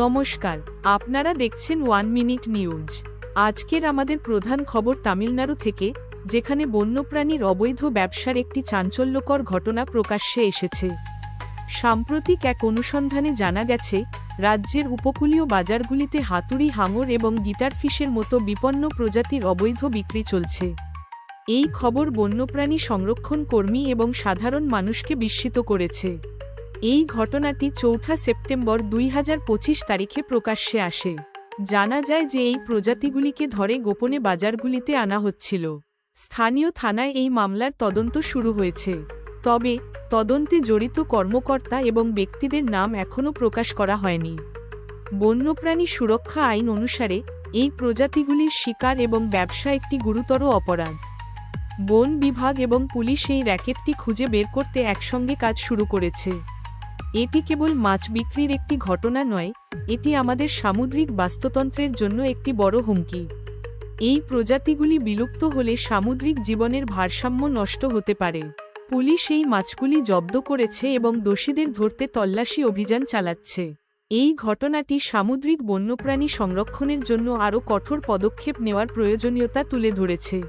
নমস্কার, আপনারা দেখছেন ওয়ান মিনিট নিউজ। আজকের আমাদের প্রধান খবর তামিলনাড়ু থেকে, যেখানে বন্যপ্রাণীর অবৈধ ব্যবসার একটি চাঞ্চল্যকর ঘটনা প্রকাশ্যে এসেছে। সাম্প্রতিক এক অনুসন্ধানে জানা গেছে, রাজ্যের উপকূলীয় বাজারগুলিতে হাতুড়ি হাঙর এবং গিটার ফিশের মতো বিপন্ন প্রজাতির অবৈধ বিক্রি চলছে। এই খবর বন্যপ্রাণী সংরক্ষণ কর্মী এবং সাধারণ মানুষকে বিস্মিত করেছে। এই ঘটনাটি চৌঠা সেপ্টেম্বর দুই হাজার পঁচিশ তারিখে প্রকাশ্যে আসে। জানা যায় যে এই প্রজাতিগুলিকে ধরে গোপনে বাজারগুলিতে আনা হচ্ছিল। স্থানীয় থানায় এই মামলার তদন্ত শুরু হয়েছে। তবে, তদন্তে জড়িত কর্মকর্তা এবং ব্যক্তিদের নাম এখনও প্রকাশ করা হয়নি। বন্যপ্রাণী সুরক্ষা আইন অনুসারে, এই প্রজাতিগুলির শিকার এবং ব্যবসা একটি গুরুতর অপরাধ। বন বিভাগ এবং পুলিশ এই র্যাকেটটি খুঁজে বের করতে একসঙ্গে কাজ শুরু করেছে। এটি কেবল মাছ বিক্রির একটি ঘটনা নয়, এটি আমাদের সামুদ্রিক বাস্তুতন্ত্রের জন্য একটি বড় হুমকি। এই প্রজাতিগুলি বিলুপ্ত হলে সামুদ্রিক জীবনের ভারসাম্য নষ্ট হতে পারে। পুলিশ এই মাছগুলি জব্দ করেছে এবং দোষীদের ধরতে তল্লাশি অভিযান চালাচ্ছে। এই ঘটনাটি সামুদ্রিক বন্যপ্রাণী সংরক্ষণের জন্য আরও কঠোর পদক্ষেপ নেওয়ার প্রয়োজনীয়তা তুলে ধরেছে।